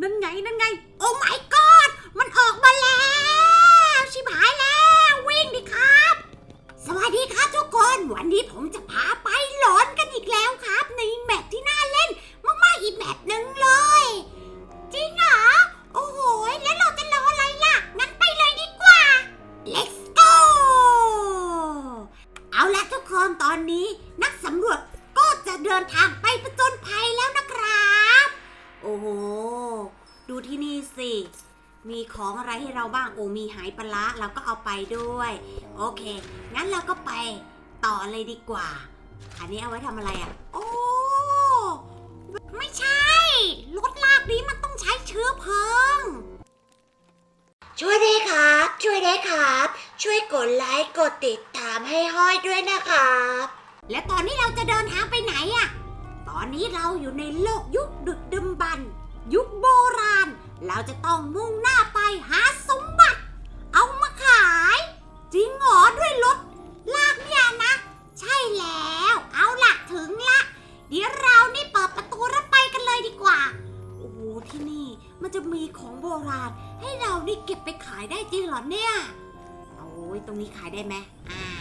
นั่นไงนั่นไงโอ้ my เราบ้างโอ้มีหายปลาร้าเราก็เอาไปด้วย โอเค งั้นเราก็ไปต่อเลยดีกว่า อันนี้เอาไว้ทำอะไรอะ โอ้ ไม่ใช่ รถลากนี้มันต้องใช้เชื้อเพลิง ช่วยได้ครับ ช่วยได้ครับ ช่วยกดไลค์กดติดตามให้ห้อยด้วยนะครับ และตอนนี้เราจะเดินทางไปไหนอะตอนนี้เราอยู่ในโลกยุคดึกดำบรรพ์ยุคโบราณ เราจะต้องมุ่งหน้าไปหาสมบัติ เอามาขาย จริงเหรอด้วยรถลากเนี่ยนะ ใช่แล้ว เอาละถึงละ เดี๋ยวเรานี่เปิดประตูรับไปกันเลยดีกว่า โอ้โหที่นี่มันจะมีของโบราณ ให้เรานี่เก็บไปขายได้จริงเหรอเนี่ย โอ้ยตรงนี้ขายได้ไหมอ่า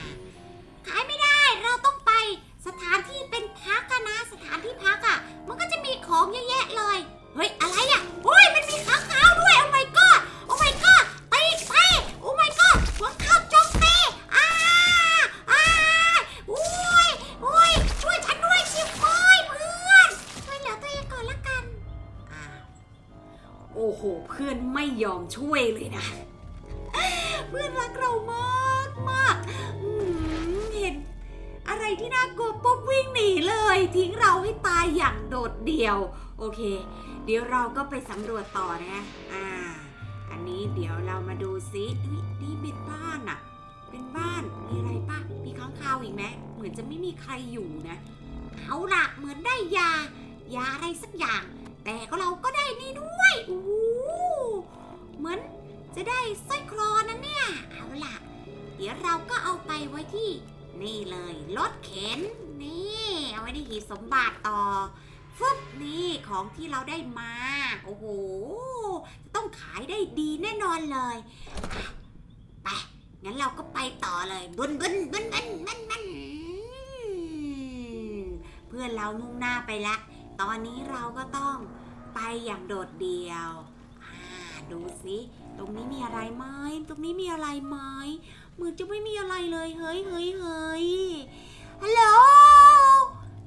โอ้โห เพื่อนไม่ยอมช่วยเลยนะ เพื่อนรักเรามากมากเห็นอะไรที่น่ากลัวปุ๊บวิ่งหนีเลย ทิ้งเราให้ตายอย่างโดดเดี่ยว โอเค เดี๋ยวเราก็ไปสำรวจต่อนะอ่า อันนี้เดี๋ยวเรามาดูซินี่เป็นบ้านอะเป็นบ้านมีอะไรปะมีค้างคาวอีกไหมเหมือนจะไม่มีใครอยู่นะ เอาละเหมือนได้ยายาอะไรสักอย่าง แต่ก็เราก็ได้นี่ด้วยโอ้โหเหมือนจะได้สร้อยคอนะเนี่ย เอาล่ะ เดี๋ยวเราก็เอาไปไว้ที่ นี่เลยรถเข็น นี่ เอาไว้ในหีบสมบัติต่อฟึบนี่ของที่เราได้มา โอ้โห จะต้องขายได้ดีแน่นอนเลยไป งั้นเราก็ไปต่อเลยบุนบุนบุนบุนบุนบุนเพื่อนเรามุ่งหน้าไปละ ตอนนี้เราก็ต้องไปอย่างโดดเดี่ยว ดูสิตรงนี้มีอะไรไหมตรงนี้มีอะไรไหมเหมือนจะไม่มีอะไรเลย เฮ้ยเฮ้ยเฮ้ยฮัลโหล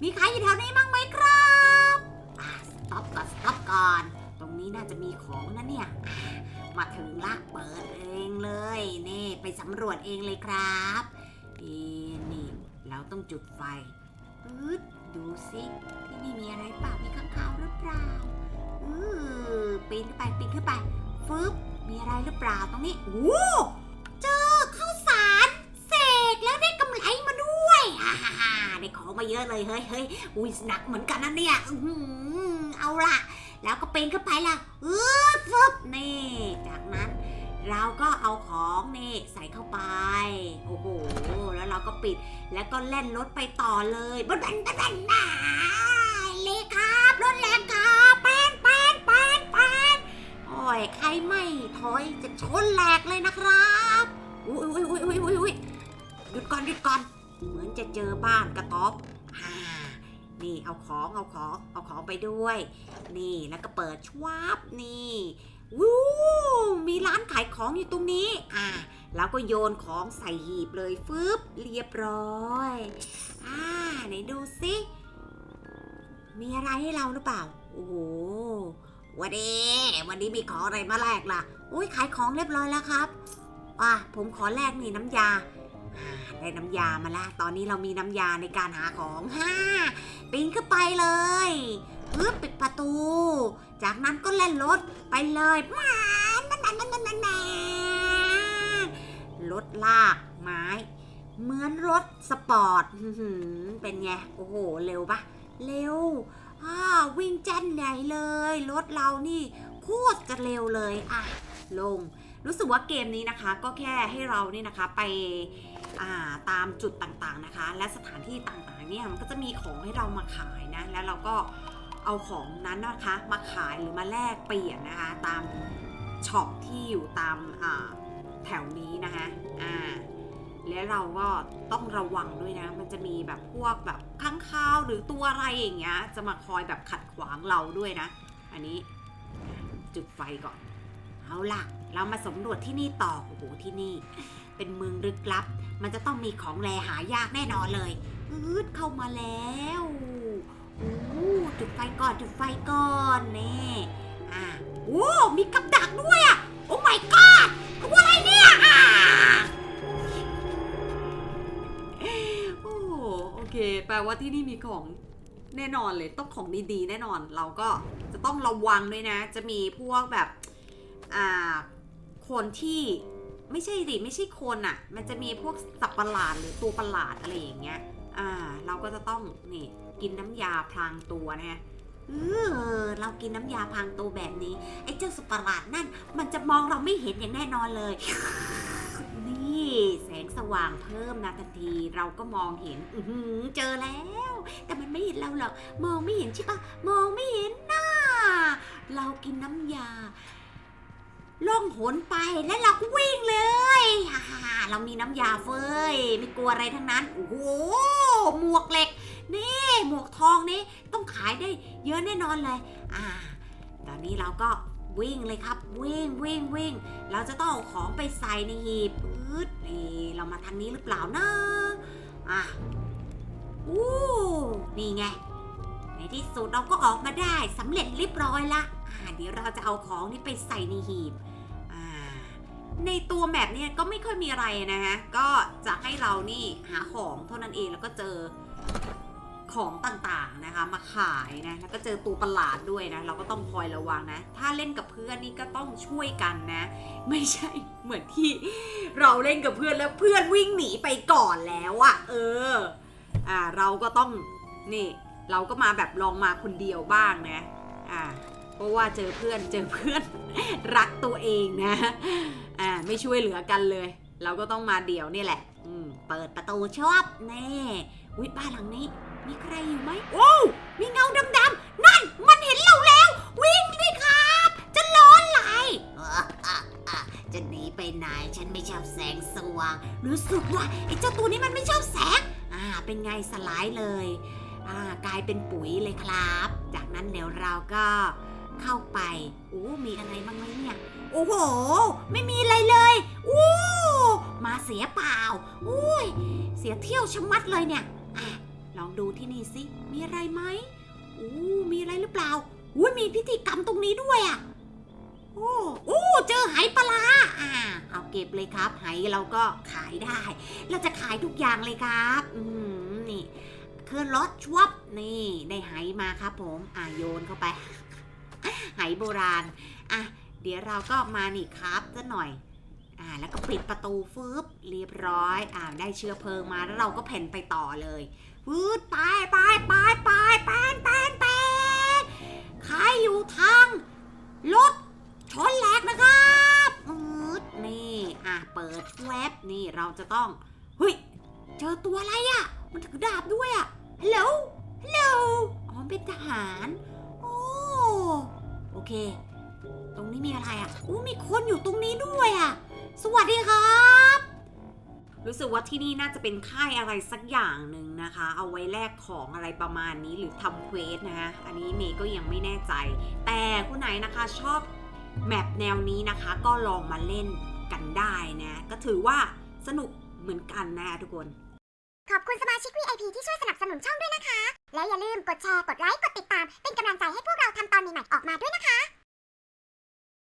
มีใครอยู่แถวนี้บ้างไหมครับอ่าสต็อปก่อนสต็อปก่อน ตรงนี้น่าจะมีของนะเนี่ย มาถึงละเปิดเองเลย นี่ไปสำรวจเองเลยครับนี่นี่เราต้องจุดไฟอืด ดูสิที่นี่มีอะไรเปล่ามีข้างคาวหรือเปล่าอือปีนขึ้นไปปีนขึ้นไปฟึบมีอะไรหรือเปล่าตรงนี้โอ้เจอข้าวสารเสกแล้วได้กำไรมาด้วยฮ่าฮ่าฮ่าได้ของมาเยอะเลยเฮ้ยเฮ้ยอุ้ยหนักเหมือนกันนะเนี่ยอืออเอาละแล้วก็ป็นขึ้นไปละอืดฟึบนี่จากนั้น เราก็เอาของนี่ใส่เข้าไป โอ้โห แล้วเราก็ปิด แล้วก็เล่นรถไปต่อเลยบันบันบันบันบันเลยครับรถแรงครับแป้นแป้นแป้นแป้นโอ้ยใครไม่ถอยจะชนแหลกเลยนะครับอุ้ยอุ้ยอุ้ยอุ้ยอุ้ยอุ้ยหยุดก่อนหยุดก่อน เหมือนจะเจอบ้านกระต๊อบอ่านี่เอาของเอาของเอาของไปด้วย นี่แล้วก็เปิดชวาบนี่ วู้มีร้านขายของอยู่ตรงนี้ อ่าแล้วก็โยนของใส่หีบเลยฟึบเรียบร้อย อ่าไหนดูสิมีอะไรให้เราหรือเปล่า โอ้โหวันนี้วันนี้มีของอะไรมาแลกล่ะ อุ้ยขายของเรียบร้อยแล้วครับอะผมขอแลกนี่น้ำยาอ่าได้น้ำยามาละ ตอนนี้เรามีน้ำยาในการหาของฮ่าปีนขึ้นไปเลยปึ๊บปิดประตู จากนั้นก็เล่นรถไปเลยมานั่นนั่นนั่นนั่นนั่นรถลากไม้ เหมือนรถสปอร์ตเป็นไง โอ้โห เร็วปะเร็วอ่าวิ่งแจ้นใหญ่เลย รถเรานี่โคตรจะเร็วเลยอะลง รู้สึกว่าเกมนี้นะคะ ก็แค่ให้เรานี่นะคะไปาตามจุดต่างๆนะคะ และสถานที่ต่างๆเนี่ยมันก็จะมีของให้เรามาขายนะ แล้วเราก็ เอาของนั้นนะคะ มาขายหรือมาแลกเปลี่ยนนะคะ ตามช็อปที่อยู่ตามแถวนี้นะคะอ่าและเราก็ต้องระวังด้วยนะ มันจะมีแบบพวกแบบข้างคาวหรือตัวอะไรอย่างเงี้ย จะมาคอยแบบขัดขวางเราด้วยนะ อันนี้จุดไฟก่อน เอาล่ะ เรามาสำรวจที่นี่ต่อ โอ้โห ที่นี่ เป็นเมืองลึกลับ มันจะต้องมีของแลหายากแน่นอนเลยอืดเข้ามาแล้ว อ้จุดไฟก่อนจุดไฟก่อนนี่อ่าโอ้มีกับดักด้วยอะโอ้ my god ตัวอะไรเนี่ยอ่าโอ้โอเค แปลว่าที่นี่มีของแน่นอนเลยต้องของดีๆ แน่นอนเราก็จะต้องระวังด้วยนะ จะมีพวกแบบอ่าคนที่ไม่ใช่ดิไม่ใช่คนอะ่ะ มันจะมีพวกสัตว์ประหลาดหรือตัวประหลาดอะไรอย่างเงี้ย อ่า เราก็จะต้องนี่กินน้ำยาพรางตัวนะฮะเออเรากินน้ำยาพรางตัวแบบนี้ ไอ้เจ้าสัตว์ประหลาดนั่น มันจะมองเราไม่เห็นอย่างแน่นอนเลย นี่แสงสว่างเพิ่มนะทันทีเราก็มองเห็น อืเจอแล้ว แต่มันไม่เห็นเราหรอก มองไม่เห็นใช่ปะมองไม่เห็นน่าเรากินน้ำยา ล่องหนไปแล้วเราก็วิ่งเลยฮ่าฮ่าเรามีน้ำยาเฟยไม่กลัวอะไรทั้งนั้น โอ้โห หมวกเหล็ก นี่หมวกทองนี่ต้องขายได้เยอะแน่นอนเลย อ่า ตอนนี้เราก็วิ่งเลยครับ วิ่งวิ่งวิ่ง เราจะต้องเอาของไปใส่ในหีบปื๊ดนี่เรามาทางนี้หรือเปล่านะ อะอู้นี่ไง ในที่สุดเราก็ออกมาได้สำเร็จเรียบร้อยละ เดี๋ยวเราจะเอาของนี้ไปใส่ในหีบ ในตัวแมปเนี่ยก็ไม่ค่อยมีอะไรนะฮะ ก็จะให้เรานี่หาของเท่านั้นเองแล้วก็เจอของต่างๆนะคะมาขายนะแล้วก็เจอตัวประหลาดด้วยนะ เราก็ต้องคอยระวังนะ ถ้าเล่นกับเพื่อนนี่ก็ต้องช่วยกันนะ ไม่ใช่เหมือนที่เราเล่นกับเพื่อนแล้วเพื่อนวิ่งหนีไปก่อนแล้วอะเอออ่าเราก็ต้องนี่ เราก็มาแบบลองมาคนเดียวบ้างนะอ่า เพราะว่าเจอเพื่อนเจอเพื่อน รักตัวเองนะอ่าไม่ช่วยเหลือกันเลย เราก็ต้องมาเดี่ยวนี่แหละ อืมเปิดประตูชอบแน่วิบ้านหลังนี้ มีใครอยู่ไหมโอ้วมีเงาดำๆนั่นมันเห็นเราแล้ว วิ่งดิครับ จะร้อนไหลจะหนีไปไหนฉันไม่ชอบแสงสว่างรู้สึกว่าไอ้เจ้าตัวนี้มันไม่ชอบแสงอ่าเป็นไงสลายเลย อ่ากลายเป็นปุ๋ยเลยครับ จากนั้นเดี๋ยวเราก็ เข้าไปโอ้มีอะไรบ้างไหมเนี่ย โอ้โห ไม่มีอะไรเลยอู้มาเสียเปล่าอุ้ย เสียเที่ยวชะมัดเลยเนี่ยอะลองดูที่นี่สิ มีอะไรไหมอู้มีอะไรหรือเปล่าอุ้ยมีพิธีกรรมตรงนี้ด้วยอะโอ้โอ้เจอไหปลาอ่าเอาเก็บเลยครับ ไหเราก็ขายได้ เราจะขายทุกอย่างเลยครับ อืมนี่คือรถชวบนี่ ได้ไหมาครับผม อะโยนเข้าไป ไหโบราณ อะ เดี๋ยวเราก็มานี่ครับซะหน่อย อ่า แล้วก็ปิดประตูฟึบเรียบร้อย อ่า ได้เชื้อเพลิงมาแล้วเราก็เพ่นไปต่อเลยฟืดไปไปไปไปแปนแปนแปนใครอยู่ทางรถชนแหลกนะครับอืดนี่ อะ เปิดแว็บนี่เราจะต้อง เฮ้ย เจอตัวอะไรอะ่ะ มันถือดาบด้วยอะ่ะฮัลโหลฮัลโหลอ๋อเป็นทหาร เค ตรงนี้มีอะไรอะอู้มีคนอยู่ตรงนี้ด้วยอะ สวัสดีครับ รู้สึกว่าที่นี่น่าจะเป็นค่ายอะไรสักอย่างหนึ่งนะคะ เอาไว้แลกของอะไรประมาณนี้หรือทำเควสนะคะ อันนี้เมย์ก็ยังไม่แน่ใจ แต่คุณไหนนะคะชอบแมปแนวนี้นะคะ ก็ลองมาเล่นกันได้นะ ก็ถือว่าสนุกเหมือนกันนะคะทุกคน ขอบคุณสมาชิก VIP ที่ช่วยสนับสนุนช่องด้วยนะคะ และอย่าลืมกดแชร์ กดไลค์ กดติดตาม เป็นกำลังใจให้พวกเราทำตอนใหม่ๆออกมาด้วยนะคะ